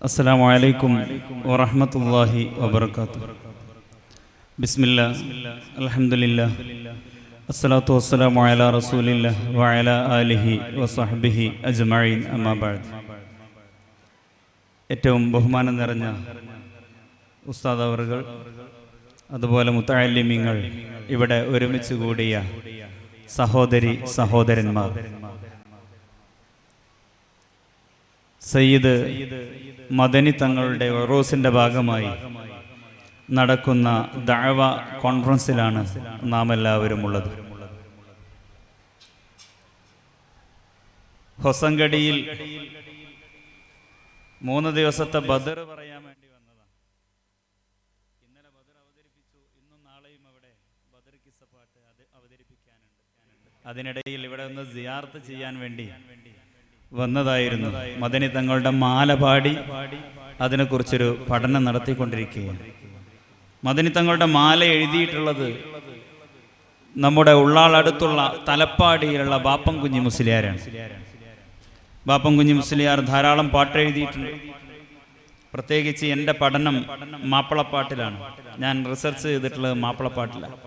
السلام عليكم ورحمة الله وبركاته بسم الله الحمد لله الصلاة والسلام على رسول الله وعلى آله وصحبه أجمعين أما بعد ഏറ്റവും ബഹുമാനം നിറഞ്ഞ ഉസ്താദ് അവറുകൾ അതുപോലെ മുത്താലിമ്യങ്ങൾ ഇവിടെ ഒരുമിച്ച് കൂടിയ സഹോദരി സഹോദരന്മാർ സയ്യിദ് മദനി തങ്ങളുടെ ഒറോസിന്റെ ഭാഗമായി നടക്കുന്ന ദഅവ കോൺഫറൻസിലാണ് നാം എല്ലാവരും ഉള്ളത് ഹൊസങ്കടിയിൽ മൂന്ന് ദിവസത്തെ ബദർ പറയാൻ വേണ്ടി വന്നതാണ്. ഇന്നലെ ബദർ അവതരിപ്പിച്ചു. ഇന്നും നാളെയും അവിടെ ബദർ കിസ്സപ്പാട്ട് അത് അവതരിപ്പിക്കാനുണ്ട്. അതിനിടയിൽ ഇവിടെ ഒന്ന് സിയാർത്ത് ചെയ്യാൻ വേണ്ടി വന്നതായിരുന്നു. മദനി തങ്ങളുടെ മാല പാടി അതിനെക്കുറിച്ചൊരു പഠനം നടത്തിക്കൊണ്ടിരിക്കുകയാണ്. മദനി തങ്ങളുടെ മാല എഴുതിയിട്ടുള്ളത് നമ്മുടെ ഉള്ളാളടുത്തുള്ള തലപ്പാടിയിലുള്ള ബാപ്പം കുഞ്ഞി മുസ്ലിയാരാണ്. ബാപ്പം കുഞ്ഞി മുസ്ലിയാർ ധാരാളം പാട്ട് എഴുതിയിട്ടുണ്ട് പ്രത്യേകിച്ച് എന്റെ പഠനം മാപ്പിളപ്പാട്ടിലാണ്. ഞാൻ റിസർച്ച് ചെയ്തിട്ടുള്ളത് മാപ്പിളപ്പാട്ടിലാണ്.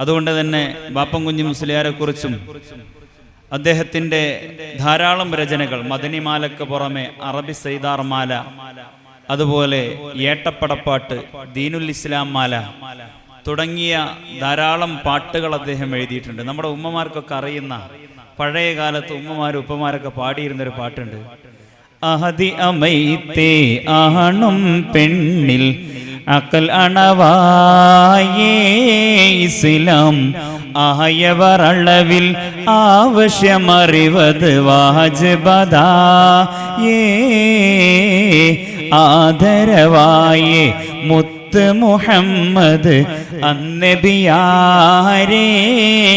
അതുകൊണ്ട് തന്നെ ബാപ്പം കുഞ്ഞി മുസ്ലിയാരെ കുറിച്ചും അദ്ദേഹത്തിന്റെ ധാരാളം രചനകൾ മദനിമാലക്ക് പുറമെ അറബി സൈദാർ മാല അതുപോലെ ഏട്ടപ്പടപ്പാട്ട് ദീനുൽ ഇസ്ലാം മാല തുടങ്ങിയ ധാരാളം പാട്ടുകൾ അദ്ദേഹം എഴുതിയിട്ടുണ്ട്. നമ്മുടെ ഉമ്മമാർക്കൊക്കെ അറിയുന്ന പഴയ കാലത്ത് ഉമ്മമാരും ഉപ്പമാരൊക്കെ പാടിയിരുന്നൊരു പാട്ടുണ്ട്. അഹതി അമൈത്തേ ആണും പെണ്ണിൽ അക്കൽ അണവായേ ഇസ്ലാം ആയവർ അളവിൽ ആവശ്യമറിവത് ഏ ആദരവായേ മുത്ത് മുഹമ്മദ് അന്നബിയാരേ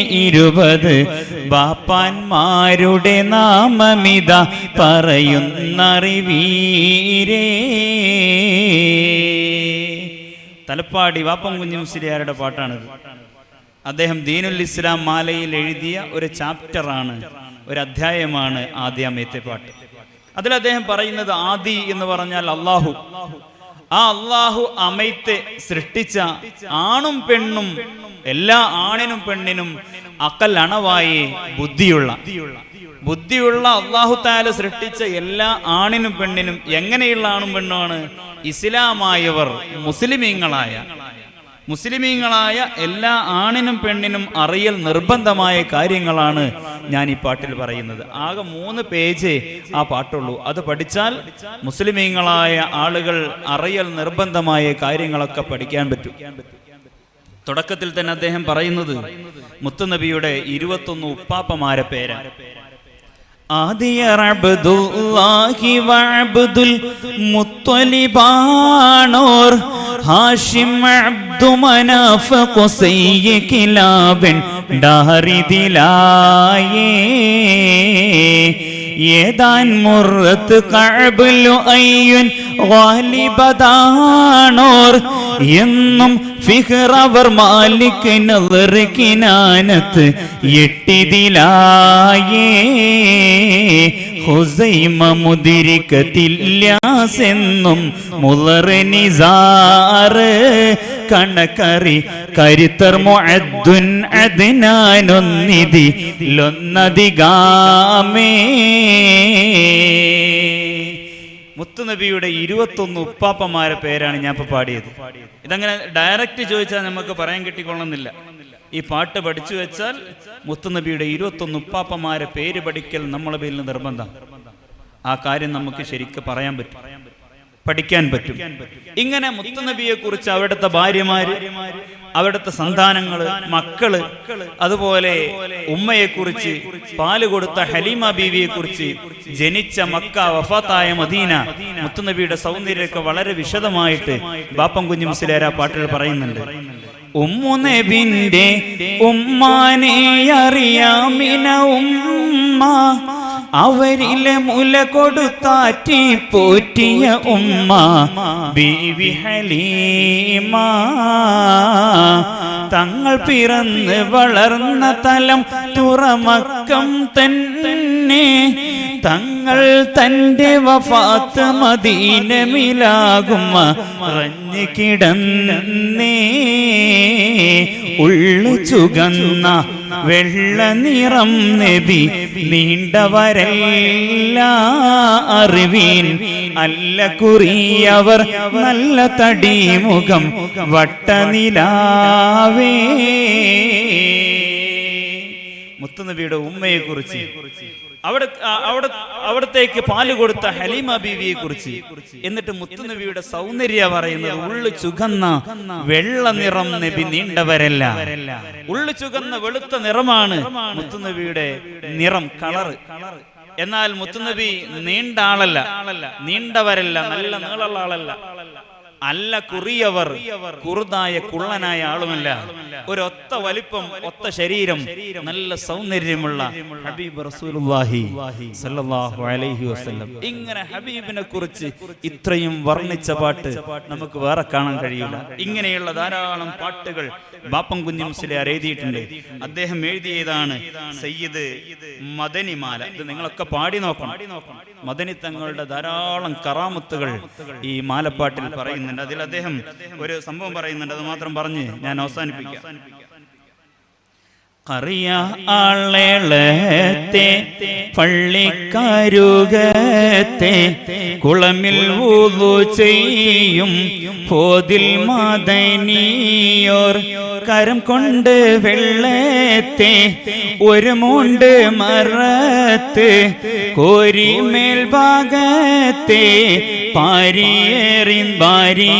ഇരുപത് ബാപ്പാന്മാരുടെ നാമമിത പറയുന്നറിവീരേ. തലപ്പാടി വാപ്പം കുഞ്ഞു മുസ്ലിയാരുടെ പാട്ടാണിത്. അദ്ദേഹം ദീനുൽ ഇസ്ലാം മാലയിൽ എഴുതിയ ഒരു ചാപ്റ്ററാണ് ഒരു അധ്യായമാണ് ആദ്യാമയത്തെ പാട്ട് അതിൽ അദ്ദേഹം പറയുന്നത് ആദി എന്ന് പറഞ്ഞാൽ അള്ളാഹു ആ അള്ളാഹു അമൈത്തെ സൃഷ്ടിച്ച ആണും പെണ്ണും എല്ലാ ആണിനും പെണ്ണിനും അക്കൽ അണവായി ബുദ്ധിയുള്ള. ബുദ്ധിയുള്ള അള്ളാഹു താല സൃഷ്ടിച്ച എല്ലാ ആണിനും പെണ്ണിനും എങ്ങനെയുള്ള ആണും പെണ്ണുമാണ്? ഇസ്ലാമായവർ മുസ്ലിമീങ്ങളായ മുസ്ലിമീങ്ങളായ എല്ലാ ആണിനും പെണ്ണിനും അറിയൽ നിർബന്ധമായ കാര്യങ്ങളാണ് ഞാൻ ഈ പാട്ടിൽ പറയുന്നത്. ആകെ മൂന്ന് പേജ് ആ പാട്ടുള്ളൂ. അത് പഠിച്ചാൽ മുസ്ലിമീങ്ങളായ ആളുകൾ അറിയൽ നിർബന്ധമായ കാര്യങ്ങളൊക്കെ പഠിക്കാൻ പറ്റും. തുടക്കത്തിൽ തന്നെ അദ്ദേഹം പറയുന്നത് മുത്തുനബിയുടെ ഇരുപത്തൊന്ന് ഉപ്പാപ്പമാരെ പേരാണ്. ആദിയർ അബ്ദുല്ലാഹി വഅബ്ദുൽ മുത്തലിബാണോർ ഹാഷിം അബ്ദു മനാഫ് ഖുസൈയ കിലാബൻ ഡാരിദിലായേ ഏതാൻ മുറത്ത് കഅബുലു അയ്യുൻ ഗാലിബദാണോർ എന്നും ഫിഹ്റവർ മാലിക് നദർ കിനാനത്ത് എട്ടിതിലായേ. ഹുസൈമ മുതിരിക്കത്തില്ലാസെന്നും മുളറ് നിസാറ് കണക്കറി കരുത്തർ മുഅദ്ദുൻ അദ്നാനൊന്നിതി ലൊന്നതിഗാമേ മുത്തുനബിയുടെ ഇരുപത്തൊന്ന് ഉപ്പാപ്പന്മാരെ പേരാണ് ഞാൻ ഇപ്പൊ പാടിയത്. ഇതങ്ങനെ ഡയറക്റ്റ് ചോദിച്ചാൽ നമുക്ക് പറയാൻ കിട്ടിക്കൊള്ളുന്നില്ല. ഈ പാട്ട് പഠിച്ചു വെച്ചാൽ മുത്തുനബിയുടെ ഇരുപത്തൊന്ന് ഉപ്പാപ്പന്മാരെ പേര് പഠിക്കൽ നമ്മളെ പേരിൽ നിർബന്ധം. ആ കാര്യം നമുക്ക് ശരിക്കും പറയാൻ പറ്റും. പഠിക്കാൻ പറ്റും. ഇങ്ങനെ മുത്തനബിയെ കുറിച്ച് അവിടുത്തെ ഭാര്യമാര് അവിടുത്തെ സന്താനങ്ങൾ മക്കൾ അതുപോലെ ഉമ്മയെ കുറിച്ച് പാൽ കൊടുത്ത ഹലീമ ബീവിയെ കുറിച്ച് ജനിച്ച മക്ക വഫാത്തായ മദീന മുത്തുനബിയുടെ സൗന്ദര്യമൊക്കെ വളരെ വിശദമായിട്ട് ബാപ്പം കുഞ്ഞു മുസ്ലിയാര പാട്ടിൽ പറയുന്നുണ്ട്. ഉമ്മുനബിന്റെ ഉമ്മാനെ അറിയാമിന ഉമ്മ. അവരിലെ മുല കൊടുത്താറ്റി പോറ്റിയ ഉമ്മ ബീവി ഹലീമ. തങ്ങൾ പിറന്ന് വളർന്ന തലം തുറമക്കം തന്നെ. തങ്ങൾ തന്റെ വഫാത്ത് മദീനമിലാകും റഞ്ഞു കിടന്നേ. ഉള്ളു ചുകന്ന വെള്ള നിറം നബി നീണ്ടവരല്ല അറിവീൻ. അല്ല കുറിയവർ നല്ല തടിമുഖം വട്ടനിലാവേ. മുത്തുനബിയുടെ ഉമ്മയെ കുറിച്ച് അവിടെ അവിടെ അവിടത്തേക്ക് പാൽ കൊടുത്ത ഹലീമ ബീവിയെ കുറിച്ച് എന്നിട്ട് മുത്തുനബിയുടെ സൗന്ദര്യ പറയുന്നത് ഉള്ളു ചുകന്ന വെള്ള നിറം നബി നീണ്ടവരല്ല. ഉള്ളു ചുകന്ന വെളുത്ത നിറമാണ് മുത്തുനബിയുടെ നിറം കളറ്. എന്നാൽ മുത്തുനബി നീണ്ട ആളല്ല. നീണ്ടവരല്ല നല്ല നീളമുള്ള ആളല്ല. അല്ല കുറിയവർ കുറുതായ കുള്ളനായ ആളുമല്ല. ഒരൊത്ത വലിപ്പം ഒത്ത ശരീരം നല്ല സൗന്ദര്യമുള്ള ഹബീബ് ഇങ്ങനെ ഹബീബിനെ കുറിച്ച് ഇത്രയും വർണിച്ച പാട്ട് നമുക്ക് വേറെ കാണാൻ കഴിയില്ല. ഇങ്ങനെയുള്ള ധാരാളം പാട്ടുകൾ ബാപ്പം കുഞ്ഞു മുസ്ലിയാർ എഴുതിയിട്ടുണ്ട്. അദ്ദേഹം എഴുതിയതാണ് സയ്യിദ് മദനിമാല ഇത് നിങ്ങളൊക്കെ പാടി നോക്കണം. മദനി തങ്ങളുടെ ധാരാളം കറാമത്തുകൾ ഈ മാലപ്പാട്ടിൽ പറയുന്നുണ്ട്. അതിൽ അദ്ദേഹം ഒരു സംഭവം പറയുന്നുണ്ട്. അത് മാത്രം പറഞ്ഞ് ഞാൻ അവസാനിപ്പിക്കാം. കറിയ ആളേളത്തെ പള്ളിക്കാരുകത്തെ കുളമിൽ ഊതു ചെയ്യും പോതിൽ മാതനിയോർ കരം കൊണ്ട് വെള്ളത്തെ ഒരു മൂണ്ട് മറത്ത് കോരി മേൽഭാഗത്തെ പാരിയേറിൻ ഭാരിയേറിന്തോവർ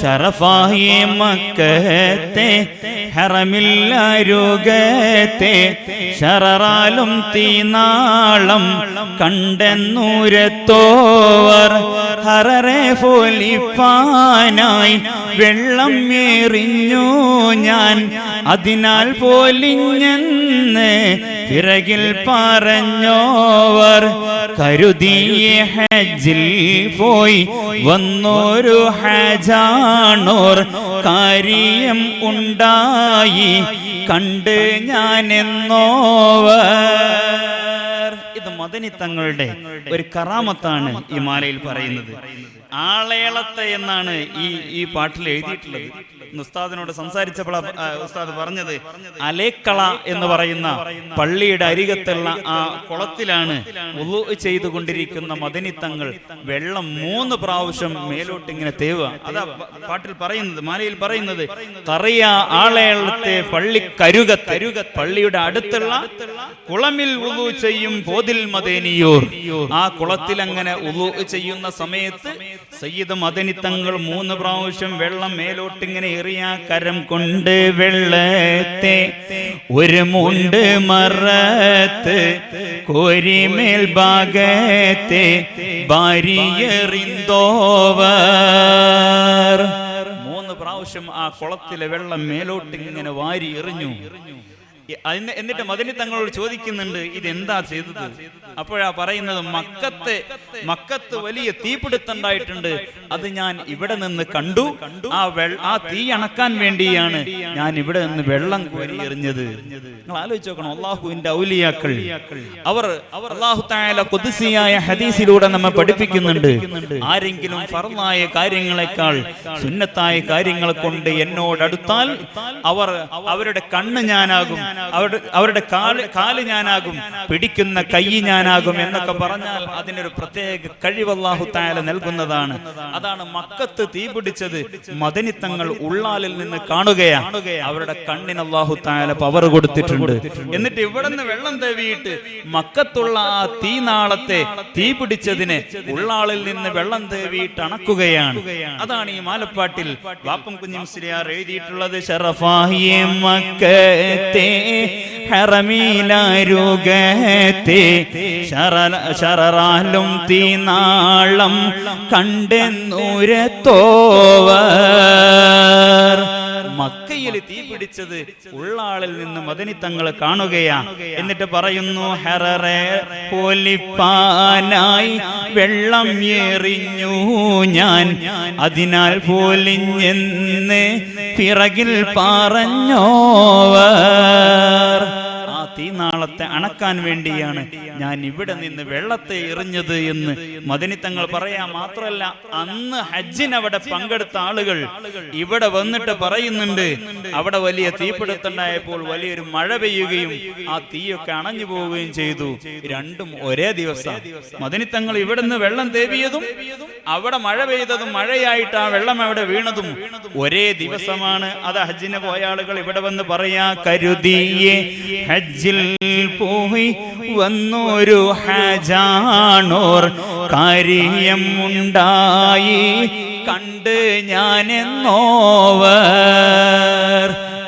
ഷറഫായി മക്കത്തെ ഹറമില്ലാരുകത്തെ ഷറാലും തീനാളം കണ്ടെന്നൂരത്തോവർ ഹററെ പോലിപ്പാനായി വെള്ളം എറിഞ്ഞു ഞാൻ. അതിനാൽ പോലിഞ്ഞെന്ന് പിറകിൽ പറഞ്ഞോവർ കരുതിയ ഹജിൽ പോയി. വന്നൊരു ഹജാണോർ കാര്യം ഉണ്ടായി. കണ്ട് ഞാൻ എന്നോവർ ഇത് മദനി തങ്ങളുടെ ഒരു കറാമത്താണ് ഈ മാലയിൽ പറയുന്നത്. ആളേളത്തെ എന്നാണ് ഈ ഈ പാട്ടിൽ എഴുതിയിട്ടുള്ളത്. ഉസ്താദിനോട് സംസാരിച്ചപ്പോൾ ഉസ്താദ് പറഞ്ഞത് അലേക്കള എന്ന് പറയുന്ന പള്ളിയുടെ അരികത്തുള്ള ആ കുളത്തിലാണ് ചെയ്തുകൊണ്ടിരിക്കുന്ന മദനിത്തങ്ങൾ വെള്ളം മൂന്ന് പ്രാവശ്യം മേലോട്ട് ഇങ്ങനെ തേവുക. അതാ പാട്ടിൽ പറയുന്നത് മാലയിൽ പറയുന്നത് കറിയ ആളേളത്തെ പള്ളി കരുക തരുക പള്ളിയുടെ അടുത്തുള്ള കുളമിൽ ഉളു ചെയ്യും പോതിൽ മദേനിയോർ. ആ കുളത്തിൽ അങ്ങനെ ഉളു ചെയ്യുന്ന സമയത്ത് സയ്യിദ് മദനി തങ്ങൾ മൂന്ന് പ്രാവശ്യം വെള്ളം മേലോട്ടിങ്ങനെ എറിയ കരം കൊണ്ട് വെള്ളത്തെ ഒരു മുണ്ട് മറത്ത് കോരിമേൽ ഭാഗത്തെ ഭാര്യറിന്തോവർ മൂന്ന് പ്രാവശ്യം ആ കുളത്തിലെ വെള്ളം മേലോട്ടിങ്ങനെ വാരി എറിഞ്ഞു. എന്നിട്ട് മദനി തങ്ങളോട് ചോദിക്കുന്നുണ്ട് ഇത് എന്താ ചെയ്തത്? അപ്പോഴാ പറയുന്നത് മക്കത്തെ മക്കത്ത് വലിയ തീപിടുത്തുണ്ടായിട്ടുണ്ട് അത് ഞാൻ ഇവിടെ നിന്ന് കണ്ടു. ആ വെ ആ തീ അണക്കാൻ വേണ്ടിയാണ് ഞാൻ ഇവിടെ നിന്ന് വെള്ളം കോരി എറിഞ്ഞത്. നിങ്ങൾ ആലോചിച്ച് നോക്കണം. അള്ളാഹുവിന്റെ ഔലിയാക്കൾ. അവർ അള്ളാഹു തായാല കൊതിസിയായ ഹദീസിലൂടെ നമ്മെ പഠിപ്പിക്കുന്നുണ്ട്. ആരെങ്കിലും ഫറന്നായ കാര്യങ്ങളെക്കാൾ സുന്നത്തായ കാര്യങ്ങളെ കൊണ്ട് എന്നോടടുത്താൽ അവർ അവരുടെ കണ്ണ് ഞാനാകും. അവരുടെ അവരുടെ കാൽ കാൽ ഞാനാകും. പിടിക്കുന്ന കൈ ഞാനാകും എന്നൊക്കെ പറഞ്ഞാൽ അതിനൊരു പ്രത്യേക കഴിവ് താല നൽകുന്നതാണ്. അതാണ് മക്കത്ത് തീ പിടിച്ചത്. മദനിത്തങ്ങൾ ഉള്ളാലിൽ നിന്ന് കാണുകയാണ്. അവരുടെ കണ്ണിന് അള്ളാഹു താല പവർ കൊടുത്തിട്ടുണ്ട്. എന്നിട്ട് ഇവിടെ നിന്ന് വെള്ളം തേവിയിട്ട് മക്കത്തുള്ള ആ തീ നാളത്തെ തീ പിടിച്ചതിനെ ഉള്ളാളിൽ നിന്ന് വെള്ളം തേവിയിട്ട് അണക്കുകയാണ്. അതാണ് ഈ മാലപ്പാട്ടിൽ വാപ്പം കുഞ്ഞിംസ്ലിയാർ എഴുതിയിട്ടുള്ളത്. ഷറഫാഹിയെ മക്കത്തെ ഹറമീലാരുകത്തെ ശറ- തീ തീനാളം കണ്ടെന്നൂരത്തോവർ. മക്കയിൽ തീ പിടിച്ചത് ഉള്ളാളിൽ നിന്ന് മദനി തങ്ങൾ കാണുകയാ. എന്നിട്ട് പറയുന്നു ഹെററെ പോലിപ്പാനായി വെള്ളം എറിഞ്ഞു ഞാൻ. അതിനാൽ പോലിഞ്ഞെന്ന് പിറകിൽ പറഞ്ഞോവർ. ആ തീ തീനാളത്തെ അണക്കാൻ വേണ്ടിയാണ് ഞാൻ ഇവിടെ നിന്ന് വെള്ളത്തെ എറിഞ്ഞത് എന്ന് മദനി തങ്ങൾ പറയാ മാത്രമല്ല അന്ന് ഹജ്ജിന് അവിടെ പങ്കെടുത്ത ആളുകൾ ഇവിടെ വന്നിട്ട് പറയുന്നുണ്ട് അവിടെ വലിയ തീപിടുത്തുണ്ടായപ്പോൾ വലിയൊരു മഴ പെയ്യുകയും ആ തീയൊക്കെ അണഞ്ഞു പോവുകയും ചെയ്തു. രണ്ടും ഒരേ ദിവസം മദനി തങ്ങൾ ഇവിടെ നിന്ന് വെള്ളം തേവിയതും അവിടെ മഴ പെയ്തതും മഴയായിട്ട് ആ വെള്ളം അവിടെ വീണതും ഒരേ ദിവസമാണ്. അത് ഹജ്ജിന് പോയ ആളുകൾ ഇവിടെ വന്ന് പറയാ കരുതിയേ ഹജ്ജിൽ പോയി വന്നൊരു ഹജാണോർ കാര്യം ഉണ്ടായി. കണ്ട് ഞാനെന്നോവർ.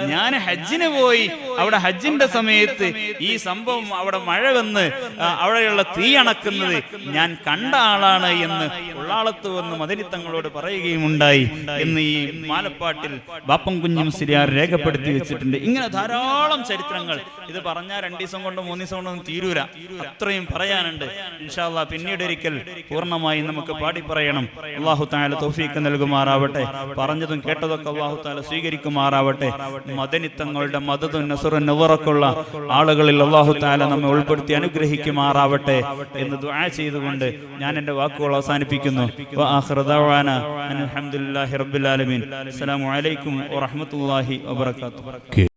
ഞാൻ ഹജ്ജിന് പോയി അവിടെ ഹജ്ജിന്റെ സമയത്ത് ഈ സംഭവം അവിടെ മഴ വന്ന് അവിടെയുള്ള തീ അണക്കുന്നത് ഞാൻ കണ്ട ആളാണ് എന്ന് ഉള്ളാളത്ത് വന്ന് മദനിത്തങ്ങളോട് പറയുകയും ഉണ്ടായി എന്ന് ഈ മാലപ്പാട്ടിൽ ബാപ്പം കുഞ്ഞും സിരിയാർ രേഖപ്പെടുത്തി വെച്ചിട്ടുണ്ട്. ഇങ്ങനെ ധാരാളം ചരിത്രങ്ങൾ. ഇത് പറഞ്ഞാൽ രണ്ടു ദിവസം കൊണ്ട് മൂന്ന് ദിവസം കൊണ്ടൊന്നും തീരൂല. അത്രയും പറയാനുണ്ട്. ഇൻഷാല്ല പിന്നീട് ഒരിക്കൽ പൂർണമായി നമുക്ക് പാടി പറയണം. അള്ളാഹു താല തോഫീക്ക് നൽകുമാറാവട്ടെ. പറഞ്ഞതും കേട്ടതൊക്കെ അള്ളാഹു താല സ്വീകരിക്കുമാറാവട്ടെ. മദനിത്തങ്ങളുടെ മതതും നുവറക്കുള്ള ആളുകളിൽ അള്ളാഹു താല നമ്മെ ഉൾപ്പെടുത്തി അനുഗ്രഹിക്കുമാറാവട്ടെ എന്ന് ദുആ ചെയ്തുകൊണ്ട് ഞാൻ എന്റെ വാക്കുകൾ അവസാനിപ്പിക്കുന്നു. അലഹമുല്ലാഹി ആലമീൻ. അസ്സലാമു അലൈക്കും വറഹ്മത്തുള്ളാഹി വബറകാതുഹു.